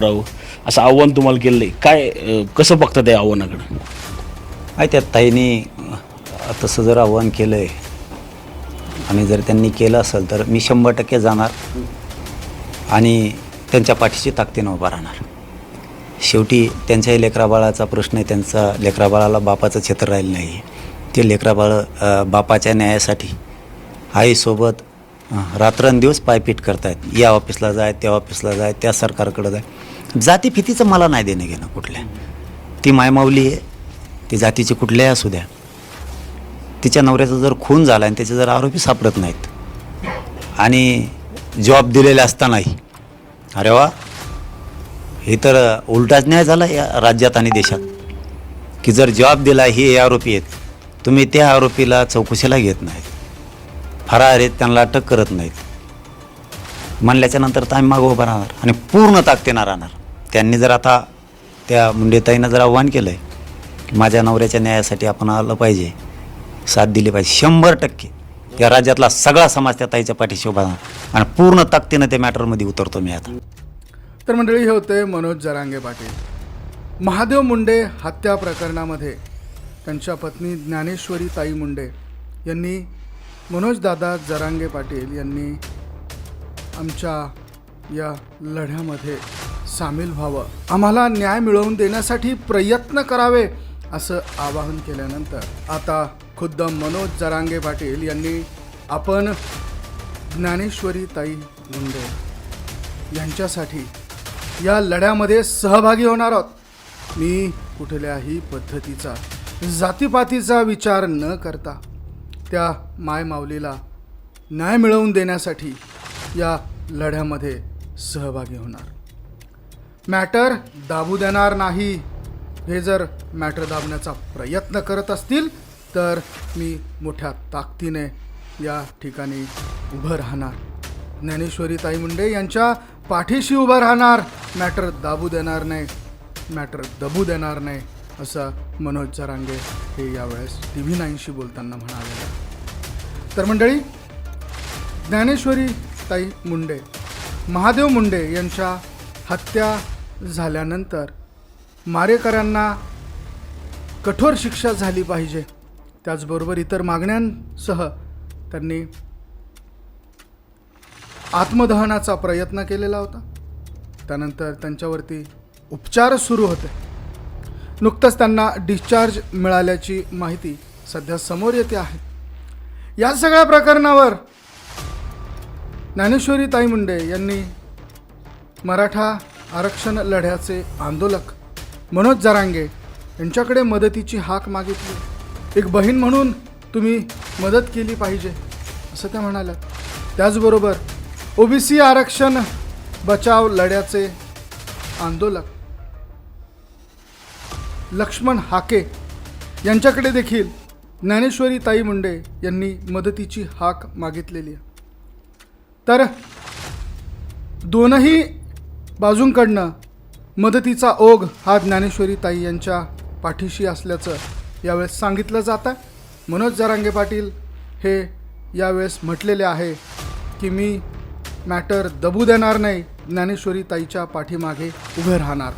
राहू. असं आव्हान तुम्हाला केलं आहे काय कसं बघता त्या आव्हानाकडं? आहे त्यात ताईंनी तसं जर आव्हान केलं आहे आणि जर त्यांनी केलं असेल तर मी शंभर टक्के जाणार आणि त्यांच्या पाठीशी ताकदीनं उभा राहणार. शेवटी त्यांच्याही लेकराबाळाचा प्रश्न आहे. त्यांचा लेकराबाळाला बापाचं क्षेत्र राहिलं नाही. ते लेकराबाळ अ, बापाच्या न्यायासाठी आईसोबत रात्रंदिवस पायपीट करतायत. या ऑफिसला जाय त्या ऑफिसला जाय त्या सरकारकडं जाय. जातीफितीचं मला नाही देणं घेणं कुठल्या. ती मायमावली आहे. ती जातीची कुठल्याही असू द्या. तिच्या नवऱ्याचा जर खून झाला आणि त्याचे जर आरोपी सापडत नाहीत आणि जॉब दिलेले असतानाही. अरे वा. हे तर उलटाच न्याय झाला या राज्यात आणि देशात. की जर जॉब दिला हे हे आरोपी आहेत. तुम्ही त्या आरोपीला चौकशीला घेत नाहीत. फरार आहेत त्यांना अटक करत नाहीत. म्हणल्याच्या नंतर तर आम्ही मागं उभं राहणार आणि पूर्ण ताकदीनं राहणार त्यांनी जर आता त्या मुंडेताईनं जर आव्हान केलं आहे की माझ्या नवऱ्याच्या न्यायासाठी आपण आलं पाहिजे साथ दिली पाहिजे शंभर टक्के या राज्यातला सगळा समाज त्या ताईच्या पाठीशी उभा आणि पूर्ण ताकदीनं त्या मॅटरमध्ये उतरतो मी आता. तर मंडळी हे होते मनोज जरांगे पाटील. महादेव मुंडे हत्या प्रकरणामध्ये त्यांच्या पत्नी ज्ञानेश्वरी ताई मुंडे यांनी मनोजदादा जरांगे पाटील यांनी आमच्या या लढ्यामध्ये सामील व्हावं. आम्हाला न्याय मिळवून देण्यासाठी प्रयत्न करावे असं आवाहन केल्यानंतर आता खुद्द मनोज जरांगे पाटील यांनी आपण ज्ञानेश्वरी ताई मुंडे यांच्यासाठी या लढ्यामध्ये सहभागी होणार आहोत. मी कुठल्याही पद्धतीचा जातीपातीचा विचार न करता त्या मायमाऊलीला न्याय मिळवून देण्यासाठी या लढ्यामध्ये सहभागी होणार. मॅटर दाबू देणार नाही हे जर मॅटर दाबण्याचा प्रयत्न करत असतील तर मी मोठ्या ताकदीने या ठिकाणी उभं राहणार. ज्ञानेश्वरी ताई मुंडे यांच्या पाठीशी उभं राहणार मॅटर दाबू देणार नाही मॅटर दबू देणार नाही. असं मनोज जरांगे हे यावेळेस टी व्ही नाईनशी बोलताना म्हणाले तर मंडळी ज्ञानेश्वरी ताई मुंडे महादेव मुंडे यांच्या हत्या झाल्यानंतर मारेकऱ्यांना कठोर शिक्षा झाली पाहिजे. त्याचबरोबर इतर मागण्यांसह त्यांनी आत्मदहनाचा प्रयत्न केलेला होता. त्यानंतर त्यांच्यावरती उपचार सुरू होते. नुकतंच त्यांना डिस्चार्ज मिळाल्याची माहिती सध्या समोर येते आहे. या सगळ्या प्रकरणावर ज्ञानेश्वरी ताई मुंडे यांनी मराठा आरक्षण लढ्याचे आंदोलक मनोज जरांगे यांच्याकडे मदतीची हाक मागितली. एक बहीण म्हणून तुम्ही मदत केली पाहिजे असं त्या म्हणाल्या त्याचबरोबर ओबीसी आरक्षण बचाव लढ्याचे आंदोलक लक्ष्मण हाके यांच्याकडे देखील ज्ञानेश्वरी ताई मुंडे यांनी मदतीची हाक मागितलेली आहे. तर दोनही बाजूंकडनं मदतीचा ओघ हा ज्ञानेश्वरी ताई यांच्या पाठीशी असल्याचं यावेळेस सांगितलं जातं मनोज जरांगे पाटील हे यावेळेस म्हटलेले आहे की मी मॅटर दबू देणार नाही ज्ञानेश्वरी ताईच्या पाठीमागे उभे राहणार.